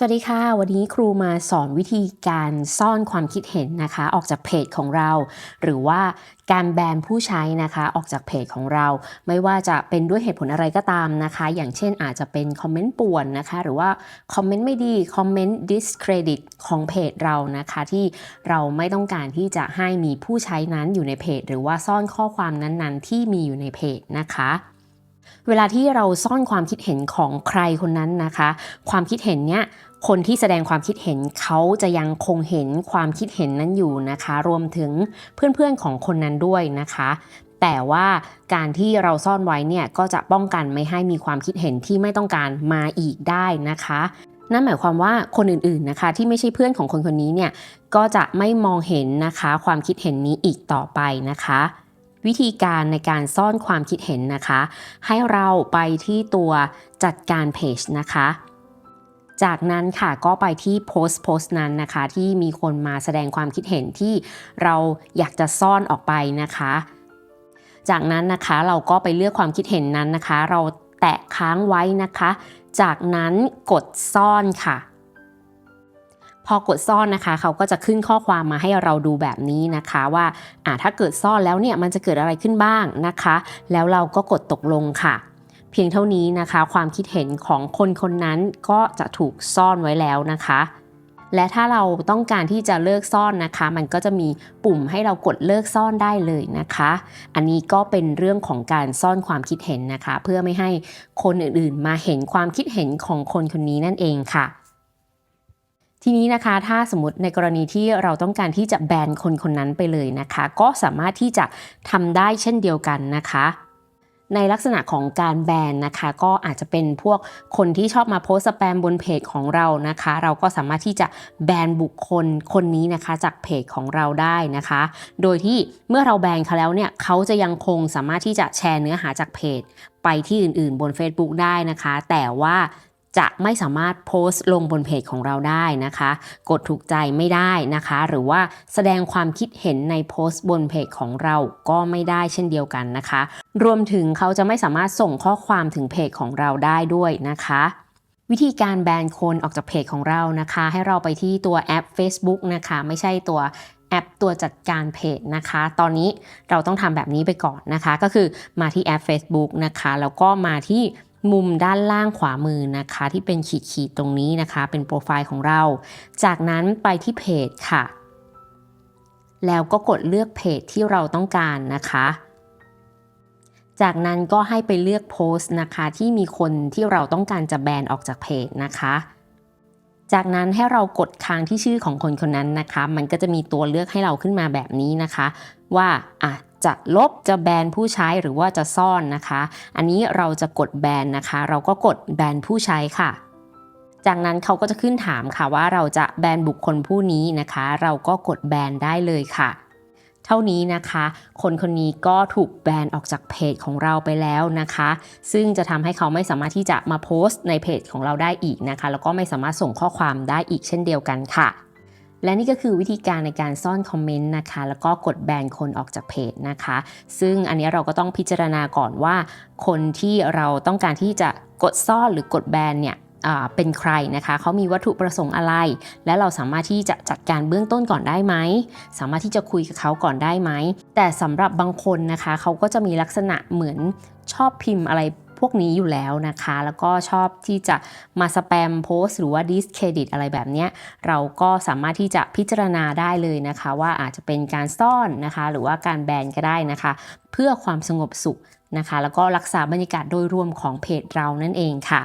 สวัสดีค่ะ วันนี้ครูมาสอนวิธีการซ่อนความคิดเห็นนะคะ ออกจากเพจของเรา หรือว่าการแบนผู้ใช้นะคะออกจากเพจของเรา ไม่ว่าจะเป็นด้วยเหตุผลอะไรก็ตามนะคะ อย่างเช่นอาจจะเป็นคอมเมนต์ป่วนนะคะ หรือว่าคอมเมนต์ไม่ดีคอมเมนต์ discredit ของเพจเรานะคะ ที่เราไม่ต้องการที่จะให้มีผู้ใช้นั้นอยู่ในเพจ หรือว่าซ่อนข้อความนั้นๆ ที่มีอยู่ในเพจนะคะ เวลาที่เราซ่อนความคิดเห็นของใครคนนั้นนะคะ ความคิดเห็นเนี้ยคนที่แสดงความคิดเห็นเขาจะยังคงเห็นความคิดเห็นนั้นอยู่นะคะ รวมถึงเพื่อนๆของคนนั้นด้วยนะคะ แต่ว่าการที่เราซ่อนไว้เนี่ยก็จะป้องกันไม่ให้มีความคิดเห็นที่ไม่ต้องการมาอีกได้นะคะนั่นหมายความว่าคนอื่นๆนะคะที่ไม่ใช่เพื่อนของคนคนนี้เนี่ยก็จะไม่มองเห็นนะคะ ความคิดเห็นนี้อีกต่อไปนะคะ วิธีการในการซ่อนความคิดเห็นนะคะ ให้เราไปที่ตัวจัดการเพจนะคะ จากนั้นค่ะก็ไปที่โพสต์โพสต์นั้นนะคะ ที่มีคนมาแสดงความคิดเห็นที่เราอยากจะซ่อนออกไปนะคะ จากนั้นนะคะเราก็ไปเลือกความคิดเห็นนั้นนะคะ เราแตะค้างไว้นะคะ จากนั้นกดซ่อนค่ะ พอกดซ่อนนะคะ เขาก็จะขึ้นข้อความมาให้เราดูแบบนี้นะคะว่าอ่าถ้าเกิดซ่อนแล้วเนี่ยมันจะเกิดอะไรขึ้นบ้างนะคะ แล้วเราก็กดตกลงค่ะเพียงเท่านี้นะคะ ความคิดเห็นของคนคนนั้นก็จะถูกซ่อนไว้แล้วนะคะ และถ้าเราต้องการที่จะเลิกซ่อนนะคะ มันก็จะมีปุ่มให้เรากดเลิกซ่อนได้เลยนะคะ อันนี้ก็เป็นเรื่องของการซ่อนความคิดเห็นนะคะ เพื่อไม่ให้คนอื่นๆ มาเห็นความคิดเห็นของคนคนนี้นั่นเองค่ะ ทีนี้นะคะถ้าสมมติในกรณีที่เราต้องการที่จะแบนคนคนนั้นไปเลยนะคะ ก็สามารถที่จะทำได้เช่นเดียวกันนะคะในลักษณะของการแบนนะคะ ก็อาจจะเป็นพวกคนที่ชอบมาโพสต์แปมบนเพจของเรานะคะ เราก็สามารถที่จะแบนบุคคลคนนี้นะคะจากเพจของเราได้นะคะ โดยที่เมื่อเราแบนเขาแล้วเนี่ยเขาจะยังคงสามารถที่จะแชร์เนื้อหาจากเพจ ไปที่อื่นๆบน Facebook ได้นะคะ แต่ว่า จะไม่สามารถโพสต์ลงบนเพจของเราได้นะคะ กดถูกใจไม่ได้นะคะ หรือว่าแสดงความคิดเห็นในโพสต์บนเพจของเราก็ไม่ได้เช่นเดียวกันนะคะ รวมถึงเขาจะไม่สามารถส่งข้อความถึงเพจของเราได้ด้วยนะคะวิธีการแบนคนออกจากเพจของเรานะคะ ให้เราไปที่ตัวแอป Facebook นะคะ ไม่ใช่ตัวแอปตัวจัดการเพจนะคะ ตอนนี้เราต้องทำแบบนี้ไปก่อนนะคะ ก็คือมาที่แอป Facebook นะคะ แล้วก็มาที่ มุมด้านล่างขวามือนะคะ ที่เป็นขีดขีดตรงนี้นะคะ เป็นโปรไฟล์ของเรา จากนั้นไปที่เพจค่ะ แล้วก็กดเลือกเพจที่เราต้องการนะคะ จากนั้นก็ให้ไปเลือกโพสต์นะคะ ที่มีคนที่เราต้องการจะแบนออกจากเพจนะคะจากนั้นให้เรากดค้างที่ชื่อของคนคนนั้นนะคะ มันก็จะมีตัวเลือกให้เราขึ้นมาแบบนี้นะคะ ว่าอะ จะลบจะแบนผู้ใช้หรือว่าจะซ่อนนะคะ อันนี้เราจะกดแบนนะคะ เราก็กดแบนผู้ใช้ค่ะ จากนั้นเขาก็จะขึ้นถามค่ะว่าเราจะแบนบุคคลผู้นี้นะคะ เราก็กดแบนได้เลยค่ะเท่านี้นะคะ คนคนนี้ก็ถูกแบนออกจากเพจของเราไปแล้วนะคะ ซึ่งจะทำให้เขาไม่สามารถที่จะมาโพสต์ในเพจของเราได้อีกนะคะ แล้วก็ไม่สามารถส่งข้อความได้อีกเช่นเดียวกันค่ะ และนี่ก็คือวิธีการในการซ่อนคอมเมนต์นะคะ แล้วก็กดแบนคนออกจากเพจนะคะ ซึ่งอันนี้เราก็ต้องพิจารณาก่อนว่า คนที่เราต้องการที่จะกดซ่อนหรือกดแบนเนี่ยเป็นใครนะคะ เขามีวัตถุประสงค์อะไร และเราสามารถที่จะจัดการเบื้องต้นก่อนได้ไหม สามารถที่จะคุยกับเขาก่อนได้ไหม แต่สำหรับบางคนนะคะ เขาก็จะมีลักษณะเหมือนชอบพิมพ์อะไร พวกนี้อยู่แล้วนะคะ แล้วก็ชอบที่จะมาสแปมโพสหรือว่าดิสเครดิตอะไรแบบนี้เราก็สามารถที่จะพิจารณาได้เลยนะคะ ว่าอาจจะเป็นการซ่อนนะคะ หรือว่าการแบนก็ได้นะคะ เพื่อความสงบสุขนะคะ แล้วก็รักษาบรรยากาศโดยรวมของเพจเรานั่นเองค่ะ